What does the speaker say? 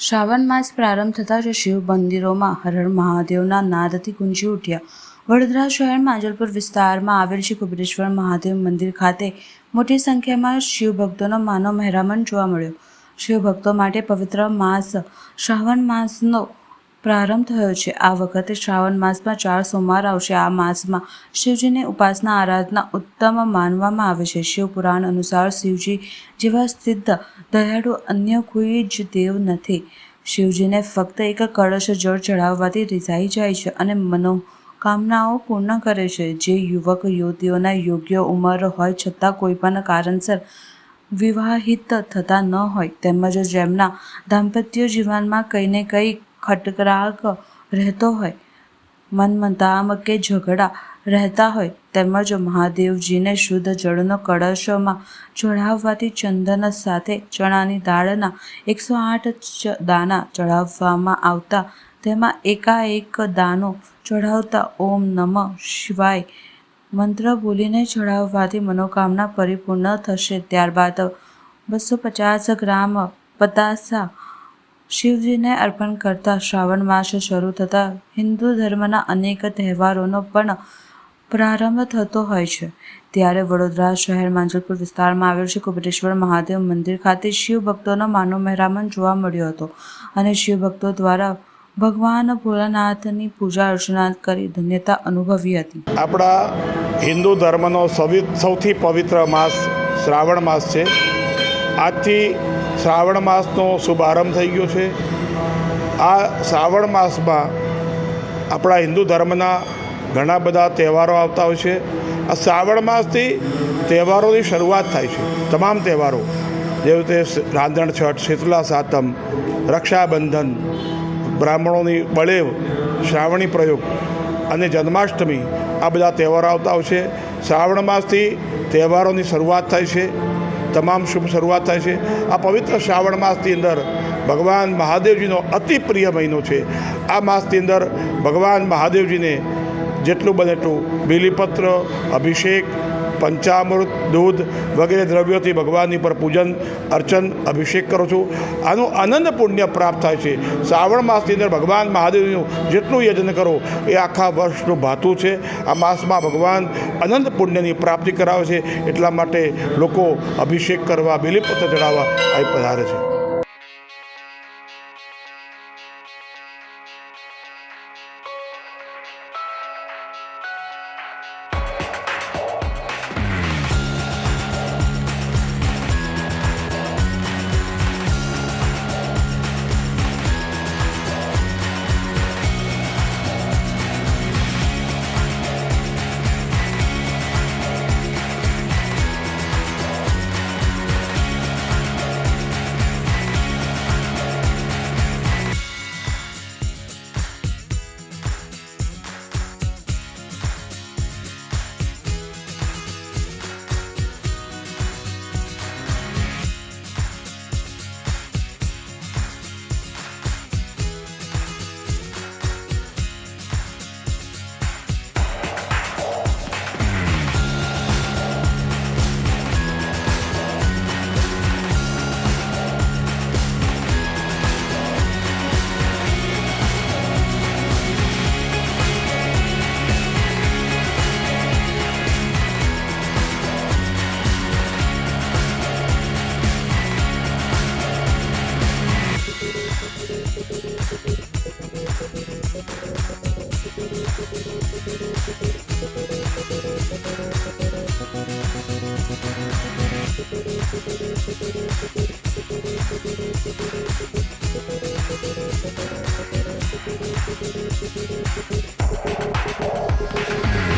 શ્રાવણ માસ પ્રારંભ થતાં જ શિવ મંદિરોમાં હર હર મહાદેવના નાદથી ગુંજી ઉઠ્યા. વડોદરા શહેરમાં અજલપુર વિસ્તારમાં આવેલ શ્રી કુબરેશ્વર મહાદેવ મંદિર ખાતે મોટી સંખ્યામાં શિવ ભક્તોનો માનવ મહેરામણ જોવા મળ્યો. શિવ ભક્તો માટે પવિત્ર માસ શ્રાવણ માસનો પ્રારંભ થયો છે. આ વખતે શ્રાવણ માસમાં ચાર સોમવાર આવશે. આ માસમાં શિવજીની ઉપાસના આરાધના ઉત્તમ માનવામાં આવે છે. શિવપુરાણ અનુસાર શિવજી જેવા સિદ્ધ દયાળુ અન્ય કોઈ જ દેવ નથી. શિવજીને ફક્ત એક કળશ જળ ચઢાવવાથી રીઝાઈ જાય છે અને મનોકામનાઓ પૂર્ણ કરે છે. જે યુવક, યુવતીઓના યોગ્ય ઉંમર હોય છતાં કોઈ પણ કારણસર વિવાહિત થતા ન હોય, તેમજ જેમના દાંપત્ય જીવનમાં કંઈ ને કંઈ ખટરાગ રહેતો હોય. મનમતામ કે ઝઘડા રહેતા હોય તેમજ મહાદેવજીને શુદ્ધ જળનો કળશમાં ચઢાવવાથી ચંદન સાથે ચણાની દાળના એકસો આઠ દાના ચઢાવવામાં આવતા. તેમાં એકાએક દાનો ચઢાવતા ઓમ નમઃ શિવાય મંત્ર બોલીને ચઢાવવાથી મનોકામના પરિપૂર્ણ થશે. ત્યારબાદ બસો પચાસ ગ્રામ પતાસા શિવજીને અર્પણ કરતા શ્રાવણ માસ શરૂ થતાં હિન્દુ ધર્મના અનેક તહેવારોનો પણ પ્રારંભ થતો હોય છે. ત્યારે વડોદરા શહેર માંજલપુર વિસ્તારમાં આવેલ શ્રી કુબેરેશ્વર મહાદેવ મંદિર ખાતે શિવ ભક્તોનો માનવ મહેરામણ જોવા મળ્યો હતો અને શિવ ભક્તો દ્વારા ભગવાન ભોળાનાથની પૂજા અર્ચના કરી ધન્યતા અનુભવી હતી. આપણા હિન્દુ ધર્મનો સૌથી પવિત્ર માસ શ્રાવણ માસ છે. આજથી શ્રાવણ માસનો શુભારંભ થઈ ગયો છે. આ શ્રાવણ માસમાં આપણા હિન્દુ ધર્મના ઘણા બધા તહેવારો આવતા હોય છે. આ શ્રાવણ માસથી તહેવારોની શરૂઆત થાય છે. તમામ તહેવારો જેવી રીતે રાંધણ છઠ, શીતલા સાતમ, રક્ષાબંધન, બ્રાહ્મણોની બળેવ, શ્રાવણી પ્રયોગ અને જન્માષ્ટમી, આ બધા તહેવારો આવતા હોય છે. શ્રાવણ માસથી તહેવારોની શરૂઆત થાય છે. તમામ શુભ શરૂઆત થાય છે. આ પવિત્ર શ્રાવણ માસની અંદર ભગવાન મહાદેવજીનો અતિ પ્રિય મહિનો છે. આ માસની અંદર ભગવાન મહાદેવજીને જેટલું બને એટલું બીલીપત્ર, અભિષેક પંચામૃત, દૂધ વગેરે દ્રવ્યોથી ભગવાનની પર પૂજન, અર્ચન, અભિષેક કરું છું. આનું આનંદ પુણ્ય પ્રાપ્ત થાય છે. શ્રાવણ માસની અંદર ભગવાન મહાદેવનું જેટલું યજ્ઞ કરો, એ આખા વર્ષનું ભાતું છે. આ માસમાં ભગવાન અનંત પુણ્યની પ્રાપ્તિ કરાવે છે. એટલા માટે લોકો અભિષેક કરવા, બિલીપત્ર ચડાવવા અહીં પધારે છે. Thank you.